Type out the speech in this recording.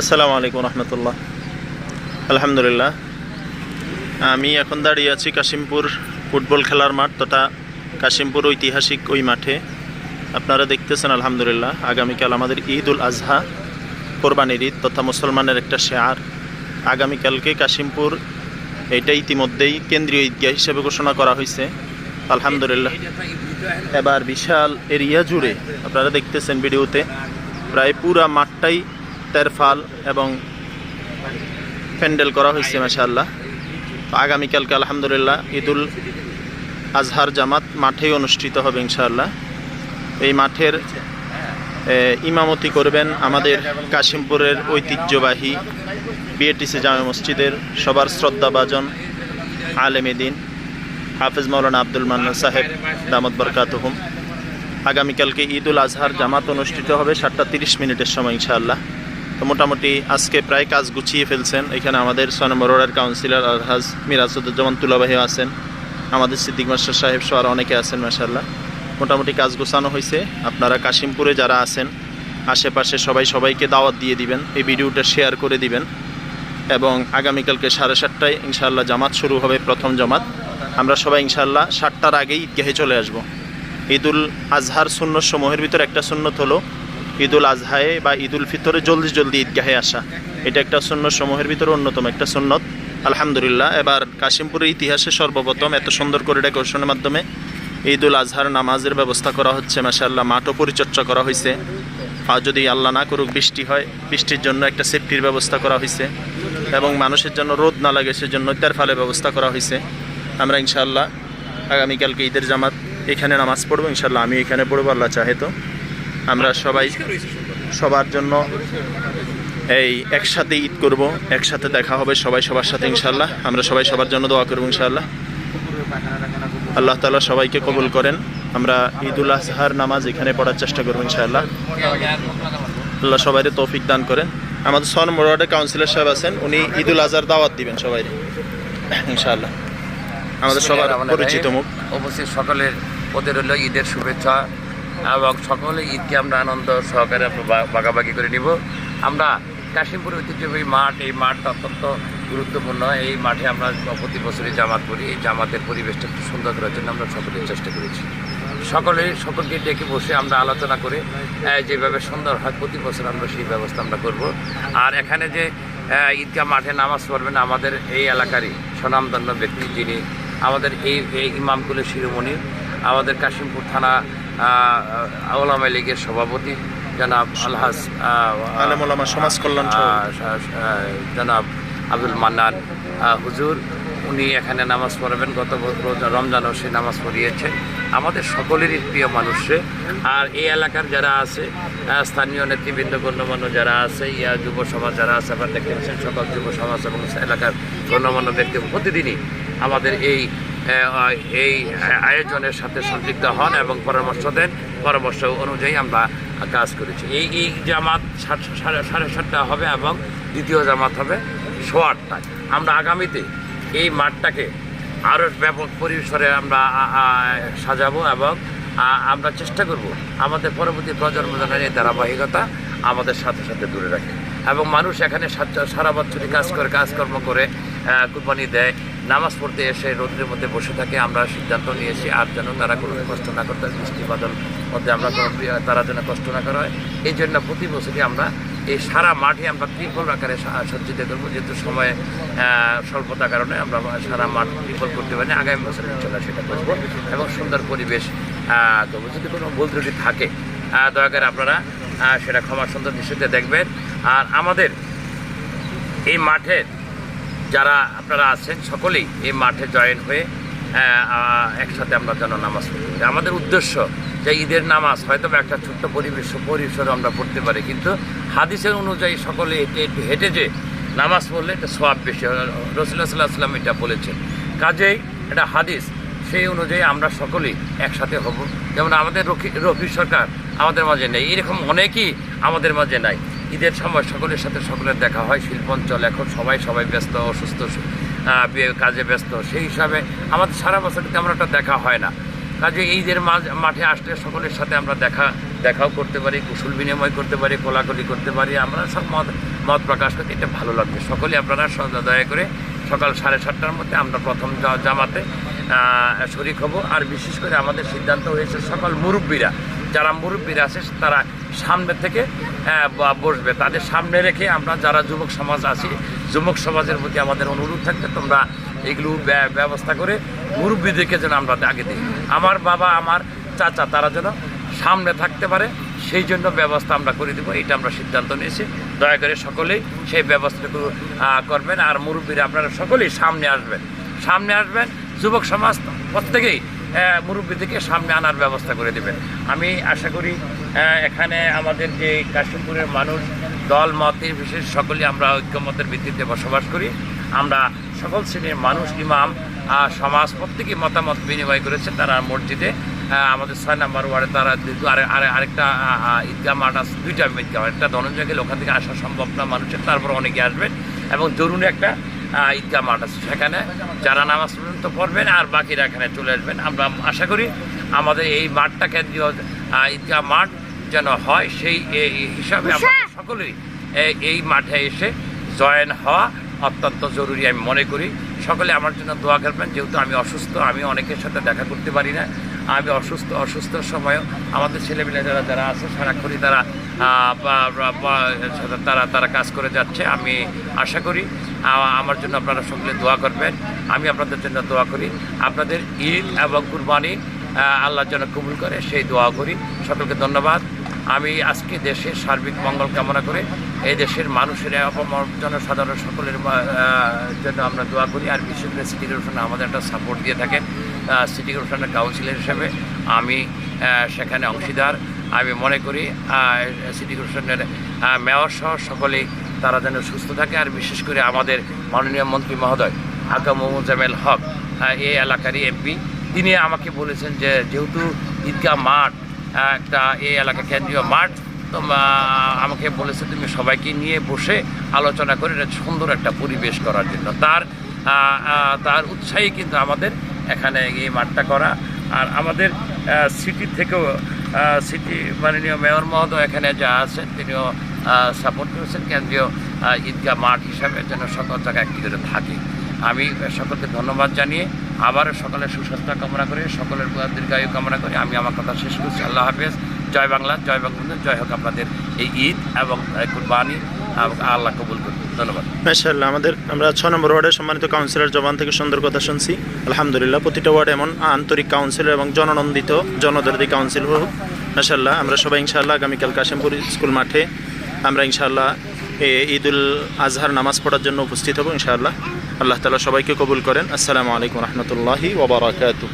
আসসালামু আলাইকুম রহমতুল্লাহ। আলহামদুলিল্লাহ। আমি এখন দাঁড়িয়ে আছি কাশিমপুর ফুটবল খেলার মাঠ তথা কাশিমপুর ঐতিহাসিক ওই মাঠে। আপনারা দেখতেছেন আলহামদুলিল্লাহ, আগামীকাল আমাদের ঈদ উল আজহা কোরবানির ঈদ তথা মুসলমানের একটা শেয়ার। আগামীকালকে কাশিমপুর এটা ইতিমধ্যেই কেন্দ্রীয় ঈদগাহ হিসেবে ঘোষণা করা হয়েছে। আলহামদুলিল্লাহ। এবার বিশাল এরিয়া জুড়ে, আপনারা দেখতেছেন ভিডিওতে, প্রায় পুরা মাঠটাই তেরফাল এবং প্যান্ডেল করা হয়েছে, মাশাআল্লাহ। তো আগামীকালকে আলহামদুলিল্লাহ ঈদুল আজহার জামাত মাঠেই অনুষ্ঠিত হবে, ইনশাআল্লাহ। এই মাঠের ইমামতি করবেন আমাদের কাশিমপুরের ঐতিহ্যবাহী বিএটিসি জামে মসজিদের সবার শ্রদ্ধাভাজন আলেমেদিন হাফিজ মৌলানা আব্দুল মান্না সাহেব দামদ বরকাতহুম। আগামীকালকে ঈদ উল আজহার জামাত অনুষ্ঠিত হবে সাতটা তিরিশ মিনিটের সময়, ইনশাআল্লাহ। তো মোটামুটি আজকে প্রায় কাজ গুছিয়ে ফেলছেন। এখানে আমাদের ছয় নম্বর ওয়ার্ডের কাউন্সিলর আলহাজ মিরাজুদ্দোজামান তুলাবাহী আছেন। আমাদের সিদ্দিক মাস্টার সাহেব সহ আরও অনেকে আছেন মাসাল্লাহ মোটামুটি কাজ গোছানো হয়েছে। আপনারা কাশিমপুরে যারা আছেন, আশেপাশে সবাই সবাইকে দাওয়াত দিয়ে দিবেন, এই ভিডিওটা শেয়ার করে দিবেন। এবং আগামীকালকে সাড়ে সাতটায় ইনশাআল্লাহ জামাত শুরু হবে প্রথম জামাত। আমরা সবাই ইনশাআল্লাহ সাতটার আগেই ঈদগাহে চলে আসব। ঈদুল আজহার সুন্নত সমূহের ভিতরে একটা সুন্নত হলো ঈদুল আজহায়ে বা ঈদুল ফিতরে জলদি জলদি ঈদগাহে আসা। এটা একটা সুন্নত সমূহের ভিতরে অন্যতম একটা সুন্নত। আলহামদুলিল্লাহ, এবার কাশিমপুরের ইতিহাসে সর্বপ্রথম এত সুন্দর করে ডেকোরেশনের মাধ্যমে ঈদুল আজহার নামাজের ব্যবস্থা করা হচ্ছে। মাসাল্লাহ মাঠও পরিচর্যা করা হয়েছে আর যদি আল্লাহ না করুক, বৃষ্টি হয়, বৃষ্টির জন্য একটা সেফটির ব্যবস্থা করা হয়েছে এবং মানুষের জন্য রোদ না লাগে, সেজন্য তার ফলে ব্যবস্থা করা হয়েছে আমরা ইনশাআল্লাহ আগামীকালকে ঈদের জামাত এখানে নামাজ পড়ব। ইনশাআল্লাহ আমি এখানে পড়ব, আল্লাহ চাহে তো। আমরা সবাই সবার জন্য এই একসাথে ঈদ করব একসাথে দেখা হবে সবাই সবার সাথে ইনশাল্লাহ আমরা সবাই সবার জন্য দোয়া করব ইনশাল্লাহ আল্লাহ তালা সবাইকে কবুল করেন। আমরা ঈদুল আজহার নামাজ এখানে পড়ার চেষ্টা করব ইনশাআল্লাহ। আল্লাহ সবাইকে তৌফিক দান করেন। আমাদের সন মোড়াটে কাউন্সিলর সাহেব আছেন উনি ঈদুল আজহার দাওয়াত দিবেন সবাই ইনশাআল্লাহ। আমাদের সবার পরিচিত মুখ। অবশ্যই সকলের ওদের হলো ঈদের শুভেচ্ছা। এবং সকলে ঈদকে আমরা আনন্দ সহকারে আমরা বা- ভাগাভাগি করে নিব। আমরা কাশিমপুর ঐতিহ্যবাহী মাঠ, এই মাঠটা অত্যন্ত গুরুত্বপূর্ণ। এই মাঠে আমরা প্রতি বছরই জামাত করি এই জামাতের পরিবেশটা একটু সুন্দর করার জন্য আমরা সকলে চেষ্টা করেছি। সকলে, সকলকে ডেকে বসে আমরা আলোচনা করে যেভাবে সুন্দর হয় প্রতি বছর আমরা সেই ব্যবস্থা আমরা করব। আর এখানে যে ঈদগাহ মাঠে নামাজ পড়বেন আমাদের এই এলাকারই স্বনামধন্য ব্যক্তি যিনি আমাদের এই এই ইমামকুলের শিরোমণি। আমাদের কাশিমপুর থানা আওলামা লীগের সভাপতি জনাব আলহাজ সমাজ কল্যাণ জনাব আব্দুল মান্নান হুজুর উনি এখানে নামাজ পড়াবেন। গত রমজানও সে নামাজ পড়িয়েছেন। আমাদের সকলেরই প্রিয় মানুষ আর এই এলাকার যারা আছে স্থানীয় নেতৃবৃন্দ গণ্যমান্য যারা আছে ইয়া যুব সমাজ যারা আছে আপনারা দেখতে পাচ্ছেন সকল যুব সমাজ এবং এলাকার গণ্যমান্য ব্যক্তি প্রতিদিনই আমাদের এই এই আয়োজনের সাথে সম্পৃক্ত হন এবং পরামর্শ দেন। পরামর্শ অনুযায়ী আমরা কাজ করেছি। এই এই জামাত সাড়ে সাড়ে সাতটা হবে এবং দ্বিতীয় জামাত হবে সোয়া আটটায়। আমরা আগামীতে এই মাঠটাকে আরও ব্যাপক পরিসরে আমরা সাজাবো এবং আমরা চেষ্টা করব আমাদের পরবর্তী প্রজন্ম যেন এই ধারাবাহিকতা আমাদের সাথে সাথে দূরে রাখে। এবং মানুষ এখানে সারা বছরই কাজ করে কাজকর্ম করে কুরবানি দেয়। নামাজ পড়তে এসে রোদ্রের মধ্যে বসে থাকে, আমরা সিদ্ধান্ত নিয়েছি আর যেন তারা কোনো কষ্ট না করতে, বৃষ্টি, বাদল মধ্যে আমরা কোনো তারা যেন কষ্ট না করা। হয় এই জন্য প্রতি বছরই আমরা এই সারা মাঠে আমরা ত্রিপল আকারে সজ্জিত করব, যেহেতু সময়ে স্বল্পতার কারণে আমরা সারা মাঠ ত্রিপল করতে পারি আগামী বছর ইনশাল্লাহ সেটা করব এবং সুন্দর পরিবেশ করব। যদি কোনো ভুল ত্রুটি থাকে দয়া করে আপনারা সেটা ক্ষমা সুন্দর দৃষ্টিতে দেখবেন। আর আমাদের এই মাঠের যারা আপনারা আছেন সকলেই এই মাঠে জয়েন হয়ে একসাথে আমরা যেন নামাজ পড়ি। আমাদের উদ্দেশ্য যে ঈদের নামাজ, হয়তো একটা ছোট্ট পরিবেশ, পরিসরে আমরা পড়তে পারি, কিন্তু হাদিসের অনুযায়ী সকলে হেঁটে হেঁটে হেঁটে যে নামাজ পড়লে এটা সোয়াব বেশি রসুল্লাহ সাল্লাহ সাল্লাম এটা বলেছেন। কাজেই এটা হাদিস, সেই অনুযায়ী আমরা সকলেই একসাথে হব। যেমন আমাদের রফি সরকার আমাদের মাঝে নেই, এরকম অনেকেই আমাদের মাঝে নাই। ঈদের সময় সকলের সাথে সকলের দেখা হয়, শিল্পাঞ্চল এখন সবাই সবাই ব্যস্ত, অসুস্থ কাজে ব্যস্ত, সেই হিসাবে আমাদের সারা বছর তেমন একটা দেখা হয় না। কাজে ঈদের মাঠে আসলে সকলের সাথে আমরা দেখা, দেখাও করতে পারি, কুশল বিনিময় করতে পারি, কোলাকুলি করতে পারি, আমরা সব মত মত প্রকাশ করতে এটা ভালো লাগবে। সকলে আপনারা দয়া করে সকাল সাড়ে সাতটার মধ্যে আমরা প্রথম জামাতে শরিক হব। আর বিশেষ করে আমাদের সিদ্ধান্ত হয়েছে সকল মুরব্বীরা যারা মুরব্বীরা আছে তারা সামনে থেকে আহ, বসবে। তাদের সামনে রেখে আমরা যারা যুবক সমাজ আছি যুবক সমাজের প্রতি আমাদের অনুরোধ থাকবে তোমরা এগুলো ব্য- ব্যবস্থা করে মুরব্বীদেরকে যেন আমরা আগে দিই। আমার বাবা আমার চাচা তারা যেন সামনে থাকতে পারে সেই জন্য ব্যবস্থা আমরা করে দেবো এটা আমরা সিদ্ধান্ত নিয়েছি। দয়া করে সকলেই সেই ব্যবস্থাটুকু করবেন। আর মুরব্বীরা আপনারা সকলেই সামনে আসবেন। সামনে আসবেন যুবক সমাজ প্রত্যেকেই মুরব্বীদেরকে সামনে আনার ব্যবস্থা করে দেবেন। আমি আশা করি আহ, এখানে আমাদের যে কাশিমপুরের মানুষ দল মত বিশেষ সকলে আমরা ঐক্যমতের ভিত্তিতে বসবাস করি। আমরা সকল শ্রেণির মানুষ ইমাম সমাজ প্রত্যেকেই মতামত বিনিময় করেছে তারা মসজিদে। আমাদের ছয় নম্বর ওয়ার্ডে তারা দীর্ঘ- আরে- আরে- আরেকটা ঈদগাহ মাঠ আছে দুইটা ঈদগাহ একটা ধনঞ্জয় গেলে ওখান থেকে আসা সম্ভব না মানুষের তারপর অনেকে আসবেন। এবং জরুরি একটা ঈদগাহ মাঠ আছে সেখানে। যারা নামাজ পর্যন্ত পড়বেন আর বাকিরা এখানে চলে আসবেন। আমরা আশা করি আমাদের এই মাঠটা কেন্দ্রীয় ঈদগাহ মাঠ যেন হয় সেই এই হিসাবে আমাদের সকলেই এই মাঠে এসে জয়েন হওয়া অত্যন্ত জরুরি আমি মনে করি। সকলে আমার জন্য দোয়া করবেন যেহেতু আমি অসুস্থ আমি অনেকের সাথে দেখা করতে পারি না। আমি অসুস্থ অসুস্থর সময়ও আমাদের ছেলেমেয়ে যারা যারা আছে, সারাক্ষণই তারা তারা তারা কাজ করে যাচ্ছে। আমি আশা করি আমার জন্য আপনারা সকলে দোয়া করবেন। আমি আপনাদের জন্য দোয়া করি। আপনাদের ঈদ এবং কুরবানি আল্লাহর জন্য কবুল করে, সেই দোয়া করি। সকলকে ধন্যবাদ। আমি আজকে দেশের সার্বিক মঙ্গল কামনা করে এই দেশের মানুষের জনসাধারণ সকলের জন্য আমরা দোয়া করি। আর বিশেষ করে আমাদের একটা সাপোর্ট দিয়ে থাকেন। সিটি কর্পোরেশনের কাউন্সিলর হিসেবে আমি সেখানে অংশীদার। আমি মনে করি সিটি কর্পোরেশনের মেয়র সহ সকলেই তারা যেন সুস্থ থাকে, আর বিশেষ করে আমাদের মাননীয় মন্ত্রী মহোদয়, আকা মোহাম্মদ হক এই এলাকারই এমপি তিনি আমাকে বলেছেন যে, যেহেতু ঈদগাহ মাঠ একটা এই এলাকা কেন্দ্রীয় মাঠ, তো আমাকে বলেছে তুমি সবাইকে নিয়ে বসে আলোচনা করে সুন্দর একটা পরিবেশ করার জন্য। তার তার উৎসাহী কিন্তু আমাদের এখানে এই মাঠটা করা। আর আমাদের সিটি থেকেও সিটি মাননীয় মেয়র মহোদয় এখানে যা আছেন, তিনিও সাপোর্ট করেছেন। কেন্দ্রীয় ঈদগাহ মাঠ হিসাবে যেন সকল জায়গায় করে থাকে। আমি সকলকে ধন্যবাদ জানিয়ে আবারও সকলের সুস্বাস্থ্য কামনা করে, সকলের দীর্ঘায়ু কামনা করে আমি আমার কথা শেষ করছি। আল্লাহ হাফেজ। জয় বাংলা, জয় বঙ্গবন্ধু। জয় হোক আপনাদের এই ঈদ এবং কুরবানি আল্লাহ কবুল করুন ধন্যবাদ। মাশাআল্লাহ আমাদের আমরা ছ নম্বর ওয়ার্ডের সম্মানিত কাউন্সিলর জবান থেকে সুন্দর কথা শুনছি। আলহামদুলিল্লাহ প্রতিটা ওয়ার্ড এমন আন্তরিক কাউন্সিলর এবং জননন্দিত জনদরদি কাউন্সিলর হোক। মাশাআল্লাহ আমরা সবাই ইনশাআল্লাহ আগামীকাল কাশিমপুর স্কুল মাঠে আমরা ইনশাআল্লাহ এ ঈদুল আজহার নামাজ পড়ার জন্য উপস্থিত হব ইনশাআল্লাহ। আল্লাহ তালা সবাইকে কবুল করেন। আসসালামু আলাইকুম রহমতুল্লাহি ওবরাকাতু